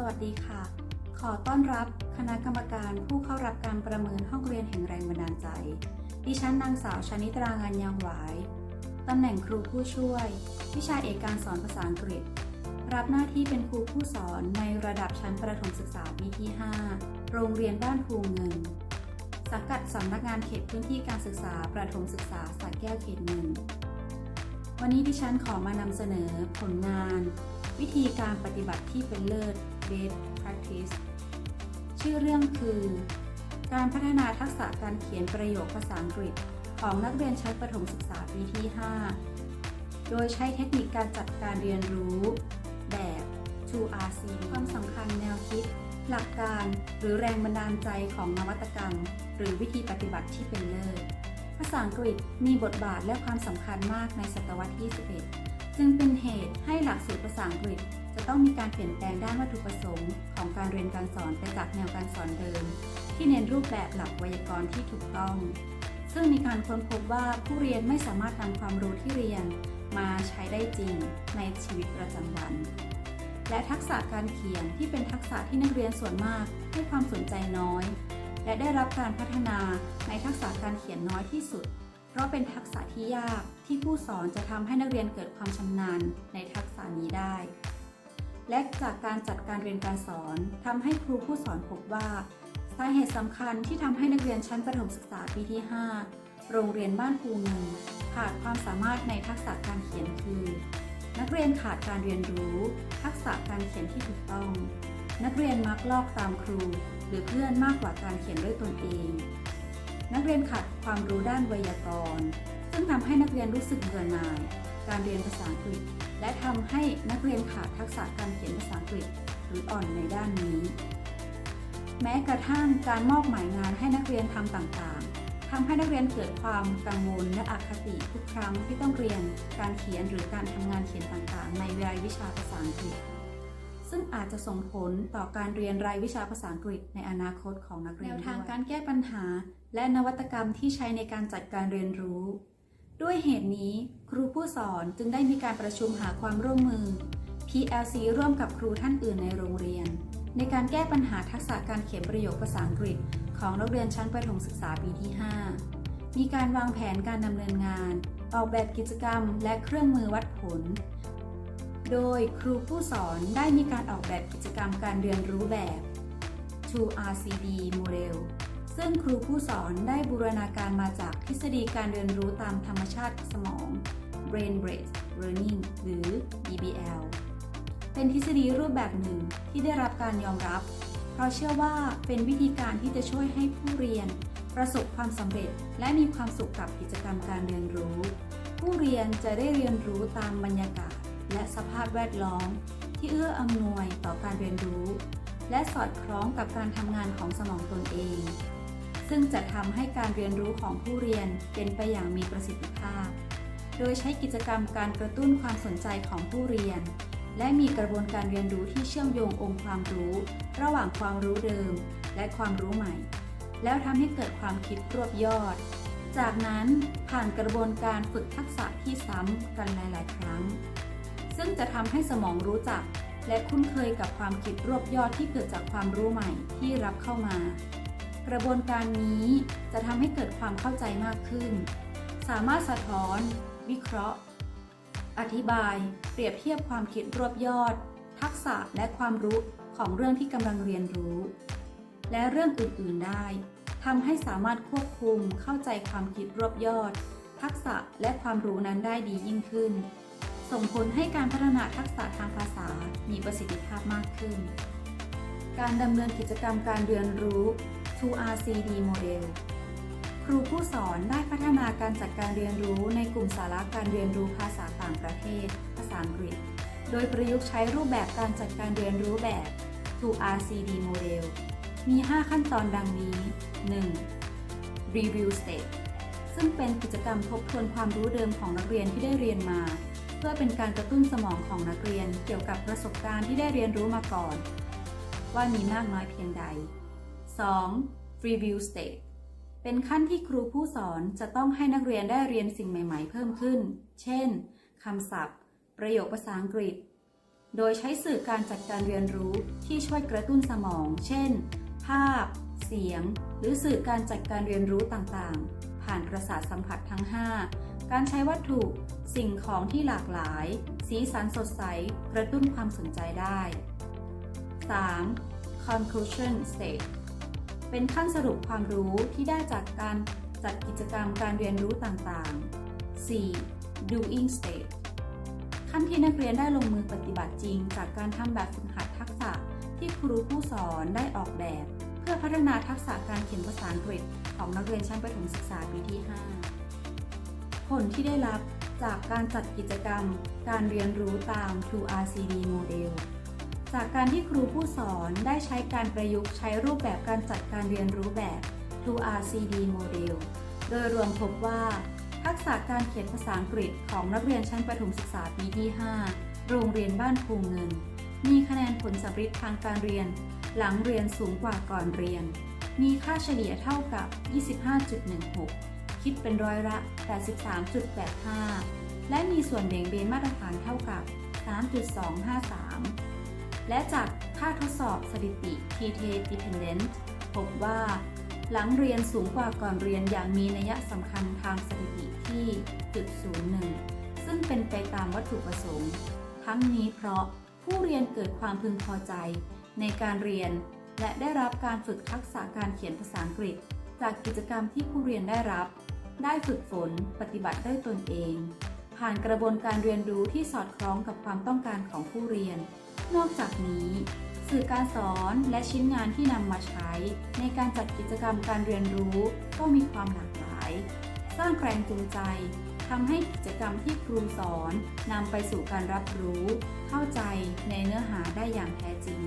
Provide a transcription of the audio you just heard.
สวัสดีค่ะ ขอต้อนรับคณะกรรมการผู้เข้ารับการประเมินห้องเรียนแห่งแรงบันดาลใจ ดิฉันนางสาวชนิตรางานยางหวาย ตำแหน่งครูผู้ช่วย วิชาเอกการสอนภาษาอังกฤษ รับหน้าที่เป็นครูผู้สอนในระดับชั้นประถมศึกษาปีที่ 5 โรงเรียนบ้านภูเงิน สังกัดสำนักงานเขตพื้นที่การศึกษาประถมศึกษาสระแก้วเขตหนึ่งวันนี้ดิฉันขอมานำเสนอผลงาน วิธีการปฏิบัติที่เป็นเลิศ best practice ชื่อเรื่องคือ การพัฒนาทักษะการเขียนประโยคภาษาอังกฤษ ของนักเรียนชั้นประถมศึกษาปีที่ 5 โดยใช้เทคนิคการจัดการเรียนรู้แบบ 2RC ความสำคัญแนวคิด หลักการหรือแรงบันดาลใจของนวัตกรรม หรือวิธีปฏิบัติที่เป็นเลิศภาษาอังกฤษมีบทบาทและความสำคัญมากในศตวรรษที่ 11 จึงเป็นเหตุให้หลักสูตรภาษาอังกฤษ ต้องมีการเปลี่ยนแปลงด้านวัตถุประสงค์ของการเรียนการสอนไปจากแนวการสอนเดิม ที่เน้นรูปแบบหลักไวยากรณ์ที่ถูกต้อง ซึ่งมีการค้นพบว่าผู้เรียนไม่สามารถนำความรู้ที่เรียนมาใช้ได้จริงในชีวิตประจำวัน และทักษะการเขียนที่เป็นทักษะที่นักเรียนส่วนมากให้ความสนใจน้อย และได้รับการพัฒนาในทักษะการเขียนน้อยที่สุด เพราะเป็นทักษะที่ยากที่ผู้สอนจะทำให้นักเรียนเกิดความชำนาญในทักษะนี้ได้ และจากการจัดการเรียนการสอนทำให้ครูผู้สอนพบว่า สาเหตุสำคัญที่ทำให้นักเรียนชั้นประถมศึกษาปีที่ 5 โรงเรียนบ้านภูเงินขาดความสามารถในทักษะการเขียนคือ นักเรียนขาดการเรียนรู้ ทักษะการเขียนที่ถูกต้อง นักเรียนมักลอกตามครู หรือเพื่อนมากกว่าการเขียนด้วยตนเอง นักเรียนขาดความรู้ด้านไวยากรณ์ ซึ่งทำให้นักเรียนรู้สึกเบื่อหน่าย การเรียนภาษาอังกฤษ และทำให้นักเรียนขาดทักษะการเขียนภาษาอังกฤษหรืออ่อนในด้านนี้ แม้กระทั่งการมอบหมายงานให้นักเรียนทำต่างๆทำให้นักเรียนเกิดความกังวลและอคติทุกครั้งที่ต้องเรียนการเขียนหรือการทำงานเขียนต่างๆ ในรายวิชาภาษาอังกฤษ ซึ่งอาจจะส่งผลต่อการเรียนรายวิชาภาษาอังกฤษในอนาคตของนักเรียนแนวทางการแก้ปัญหา และนวัตกรรมที่ใช้ในการจัดการเรียนรู้ ด้วยเหตุนี้ครูผู้สอนจึงได้มีการประชุมหาความร่วมมือ PLC ร่วมกับครูท่านอื่นในโรงเรียน ในการแก้ปัญหาทักษะการเขียนประโยคภาษาอังกฤษ ของนักเรียนชั้นประถมศึกษาปีที่ 5 มีการวางแผนการดำเนินงาน ออกแบบกิจกรรมและเครื่องมือวัดผล โดยครูผู้สอนได้มีการออกแบบกิจกรรมการเรียนรู้แบบ 2RCD Model ซึ่งครูผู้สอนได้บูรณาการมาจากทฤษฎีการเรียนรู้ตามธรรมชาติสมอง Brain Based Learning หรือ BBL เป็นทฤษฎีรูปแบบหนึ่งที่ได้รับการยอมรับ เพราะเชื่อว่าเป็นวิธีการที่จะช่วยให้ผู้เรียน ประสบความสำเร็จ และมีความสุขกับกิจกรรมการเรียนรู้ ผู้เรียนจะได้เรียนรู้ตามบรรยากาศ และสภาพแวดล้อม ที่เอื้ออำนวยต่อการเรียนรู้ และสอดคล้องกับการทำงานของสมองตนเอง ซึ่งจะทำให้การเรียนรู้ของผู้เรียนเป็นไปอย่างมีประสิทธิภาพ โดยใช้กิจกรรมการกระตุ้นความสนใจของผู้เรียน และมีกระบวนการเรียนรู้ที่เชื่อมโยงองค์ความรู้ ระหว่างความรู้เดิม และความรู้ใหม่ แล้วทำให้เกิดความคิดรวบยอด จากนั้นผ่านกระบวนการฝึกทักษะที่ซ้ำกันหลาย ๆ ครั้ง ซึ่งจะทำให้สมองรู้จักและคุ้นเคยกับความคิดรวบยอดที่เกิดจากความรู้ใหม่ที่รับเข้ามา กระบวนการนี้จะทำให้เกิดความเข้าใจมากขึ้น สามารถสะท้อน วิเคราะห์ อธิบาย เปรียบเทียบความคิดรวบยอด ทักษะและความรู้ของเรื่องที่กำลังเรียนรู้ และเรื่องอื่น ๆ ได้ทำให้สามารถควบคุมเข้าใจความคิดรวบยอด ทักษะและความรู้นั้นได้ดียิ่งขึ้น ส่งผลให้การพัฒนาทักษะทางภาษามีประสิทธิภาพมากขึ้น การดำเนินกิจกรรมการเรียนรู้ 2RCD Model ครูผู้สอนได้พัฒนาการจัดการเรียนรู้ในกลุ่มสาระการเรียนรู้ภาษาต่างประเทศ ภาษาอังกฤษ โดยประยุกต์ใช้รูปแบบการจัดการเรียนรู้แบบ 2RCD Model มี 5 ขั้นตอนดังนี้ 1. Review Stage ซึ่งเป็นกิจกรรมทบทวนความรู้เดิมของนักเรียนที่ได้เรียนมา เพื่อเป็นการกระตุ้นสมองของนักเรียนเกี่ยวกับประสบการณ์ที่ได้เรียนรู้มาก่อน ว่ามีมากน้อยเพียงใด 2. Review Stage เป็นขั้นที่ครูผู้สอนจะต้องให้นักเรียนได้เรียนสิ่งใหม่ๆ เพิ่มขึ้น เช่น คำศัพท์ ประโยคภาษาอังกฤษ โดยใช้สื่อการจัดการเรียนรู้ที่ช่วยกระตุ้นสมอง เช่น ภาพ เสียง หรือสื่อการจัดการเรียนรู้ต่างๆ ผ่านประสาทสัมผัสทั้ง 5 การใช้วัตถุ สิ่งของที่หลากหลาย สีสันสดใส กระตุ้นความสนใจได้ 3. conclusion stage เป็นขั้นสรุปความรู้ที่ได้จากการจัดกิจกรรมการเรียนรู้ต่างๆ 4. doing stage ขั้นที่นักเรียนได้ลงมือปฏิบัติจริง จากการทำแบบฝึกหัดทักษะที่ครูผู้สอนได้ออกแบบ เพื่อพัฒนาทักษะการเขียนภาษาอังกฤษของนักเรียนชั้นประถมศึกษาปีที่ 5 ผลที่ได้รับจากการจัดกิจกรรม การเรียนรู้ตาม 2RCD โมเดล จากการที่ครูผู้สอนได้ใช้การประยุกต์ใช้รูปแบบการจัดการเรียนรู้แบบ 2RCD โมเดลโดยรวมพบว่า ทักษะการเขียนภาษาอังกฤษของนักเรียนชั้นประถมศึกษาปีที่ 5 โรงเรียนบ้านภูเงิน มีคะแนนผลสำเร็จทางการเรียน หลังเรียนสูงกว่าก่อนเรียน มีค่าเฉลี่ยเท่ากับ 25.16 คิดเป็นร้อยละ 83.85 และมีส่วนเบี่ยงเบนมาตรฐานเท่ากับ 3.253 และจากค่าทดสอบสถิติ TT Dependent พบว่า หลังเรียนสูงกว่าก่อนเรียนอย่างมีนัยสำคัญทางสถิติที่จุด01 ซึ่งเป็นไปตามวัตถุประสงค์ ทั้งนี้เพราะผู้เรียนเกิดความพึงพอใจ ในการเรียน และได้รับการฝึกทักษะการเขียนภาษาอังกฤษ จากกิจกรรมที่ผู้เรียนได้รับ ได้ฝึกฝนปฏิบัติได้ตนเอง ผ่านกระบวนการเรียนรู้ที่สอดคล้องกับความต้องการของผู้เรียน นอกจากนี้ สื่อการสอนและชิ้นงานที่นำมาใช้ ในการจัดกิจกรรมการเรียนรู้ ก็มีความหลากหลาย สร้างแรงจูงใจทำให้กิจกรรมที่ครูสอนนำไปสู่การรับรู้ เข้าใจในเนื้อหาได้อย่างแท้จริง